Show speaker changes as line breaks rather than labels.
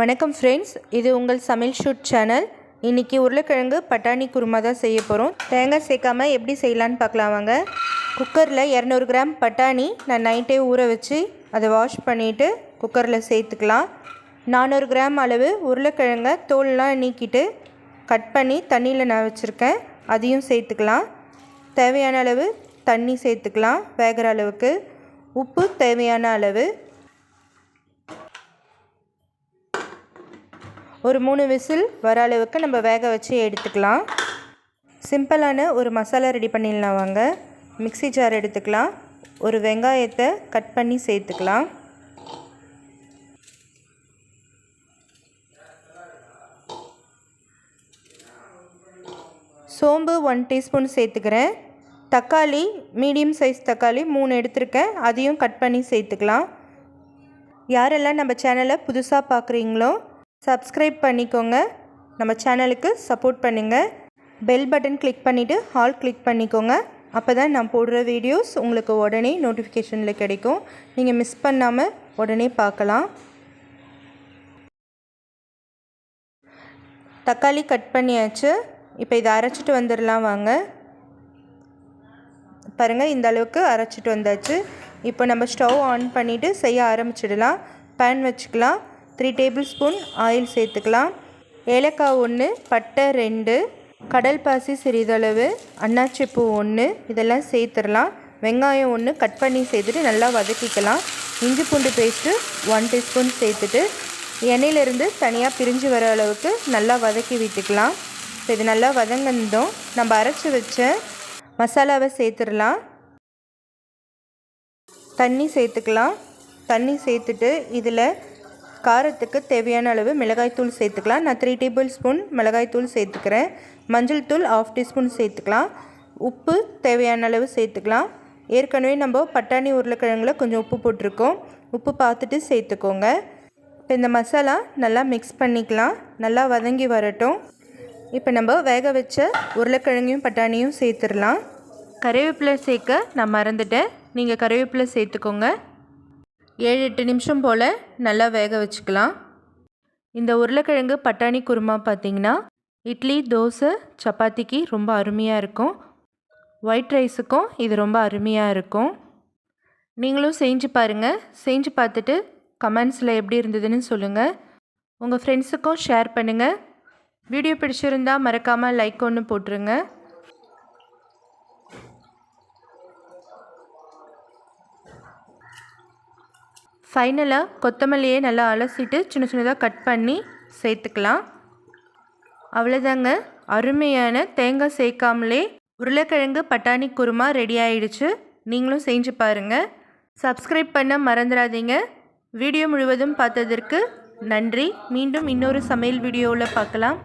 வணக்கம் ஃப்ரெண்ட்ஸ் இது உங்கள் சமையல் ஷூட் சேனல் இன்றைக்கி உருளைக்கிழங்கு பட்டாணி குருமா தான் செய்ய போகிறோம் தேங்காய் சேர்க்காம எப்படி செய்யலான்னு பார்க்கலாம் வாங்க. குக்கரில் இரநூறு கிராம் பட்டாணி நான் நைட்டே ஊற வச்சு அதை வாஷ் பண்ணிவிட்டு குக்கரில் சேர்த்துக்கலாம். நானூறு கிராம் அளவு உருளைக்கிழங்கை தோல்லாம் நீக்கிட்டு கட் பண்ணி தண்ணியில் நான் வச்சுருக்கேன். அதையும் சேர்த்துக்கலாம். தேவையான அளவு தண்ணி சேர்த்துக்கலாம். வேகிற அளவுக்கு. உப்பு தேவையான அளவு. ஒரு மூணு விசில் வர அளவுக்கு நம்ம வேக வச்சு எடுத்துக்கலாம். சிம்பிளான ஒரு மசாலா ரெடி பண்ணிடலாம் வாங்க. மிக்ஸி ஜார் எடுத்துக்கலாம். ஒரு வெங்காயத்தை கட் பண்ணி சேர்த்துக்கலாம். சோம்பு ஒன் டீஸ்பூன் சேர்த்துக்கிறேன். தக்காளி மீடியம் சைஸ் தக்காளி மூணு எடுத்திருக்கேன். அதையும் கட் பண்ணி சேர்த்துக்கலாம். யாரெல்லாம் நம்ம சேனலை புதுசாக பார்க்குறீங்களோ சப்ஸ்கிரைப் பண்ணிக்கோங்க. நம்ம சேனலுக்கு சப்போர்ட் பண்ணுங்கள் பெல் பட்டன் கிளிக் பண்ணிவிட்டு ஹால் கிளிக் பண்ணிக்கோங்க. அப்போ தான் நான் போடுற வீடியோஸ் உங்களுக்கு உடனே நோட்டிஃபிகேஷனில் கிடைக்கும். நீங்கள் மிஸ் பண்ணாமல் உடனே பார்க்கலாம். தக்காளி கட் பண்ணியாச்சு. இப்போ இதை அரைச்சிட்டு வந்துடலாம் வாங்க. பாருங்கள் இந்த அளவுக்கு அரைச்சிட்டு வந்தாச்சு. இப்போ நம்ம ஸ்டவ் ஆன் பண்ணிவிட்டு செய்ய ஆரம்பிச்சிடலாம். பேன் வச்சுக்கலாம். த்ரீ டேபிள் ஸ்பூன் ஆயில் சேர்த்துக்கலாம். ஏலக்காய் ஒன்று பட்டை ரெண்டு கடல் பாசி சிறிதளவு அன்னாச்சிப்பூ ஒன்று இதெல்லாம் சேர்த்துடலாம். வெங்காயம் ஒன்று கட் பண்ணி சேர்த்துட்டு நல்லா வதக்கிக்கலாம். இஞ்சி பூண்டு பேஸ்ட்டு ஒன் டீஸ்பூன் சேர்த்துட்டு எண்ணெயிலேருந்து தனியாக பிரிஞ்சு வர அளவுக்கு நல்லா வதக்கி விட்டுக்கலாம். இப்போ இது நல்லா வதங்கினதும் நம்ம அரைச்சி வச்ச மசாலாவை சேர்த்துடலாம். தண்ணி சேர்த்துக்கலாம். தண்ணி சேர்த்துட்டு இதில் காரத்துக்கு தேவையான அளவு மிளகாய்த்தூள் சேர்த்துக்கலாம். நான் த்ரீ டேபிள் ஸ்பூன் மிளகாய்த்தூள் சேர்த்துக்கிறேன். மஞ்சள் தூள் ஆஃப் டீஸ்பூன் சேர்த்துக்கலாம். உப்பு தேவையான அளவு சேர்த்துக்கலாம். ஏற்கனவே நம்ம பட்டாணி உருளைக்கிழங்குல கொஞ்சம் உப்பு போட்டிருக்கோம். உப்பு பார்த்துட்டு சேர்த்துக்கோங்க. இப்போ இந்த மசாலா நல்லா மிக்ஸ் பண்ணிக்கலாம். நல்லா வதங்கி வரட்டும். இப்போ நம்ம வேக வச்ச உருளைக்கிழங்கையும் பட்டாணியும் சேர்த்துடலாம். கறிவேப்பிலை சேர்க்க நான் மறந்துட்டேன். நீங்கள் கறிவேப்பிலை சேர்த்துக்கோங்க. ஏழு எட்டு நிமிஷம் போல் நல்லா வேக வச்சுக்கலாம். இந்த உருளைக்கிழங்கு பட்டாணி குருமா பார்த்திங்கன்னா இட்லி தோசை சப்பாத்திக்கு ரொம்ப அருமையாக இருக்கும். ஒயிட் ரைஸுக்கும் இது ரொம்ப அருமையாக இருக்கும். நீங்களும் செஞ்சு பாருங்கள் செஞ்சு பார்த்துட்டு கமெண்ட்ஸில் எப்படி இருந்ததுன்னு சொல்லுங்கள் உங்கள் ஃப்ரெண்ட்ஸுக்கும் ஷேர் பண்ணுங்கள் வீடியோ பிடிச்சிருந்தால் மறக்காமல் லைக் ஒன்று போட்டுருங்க. ஃபைனலாக கொத்தமல்லியை நல்லா அலசிட்டு சின்ன சின்னதாக கட் பண்ணி சேர்த்துக்கலாம். அவ்வளோதாங்க அருமையான தேங்காய் சேர்க்காமலே உருளைக்கிழங்கு பட்டாணி குருமா ரெடி ஆயிடுச்சு. நீங்களும் செஞ்சு பாருங்கள் சப்ஸ்கிரைப் பண்ண மறந்துடாதீங்க. வீடியோ முழுவதும் பார்த்ததற்கு நன்றி. மீண்டும் இன்னொரு சமையல் வீடியோவில் பார்க்கலாம்.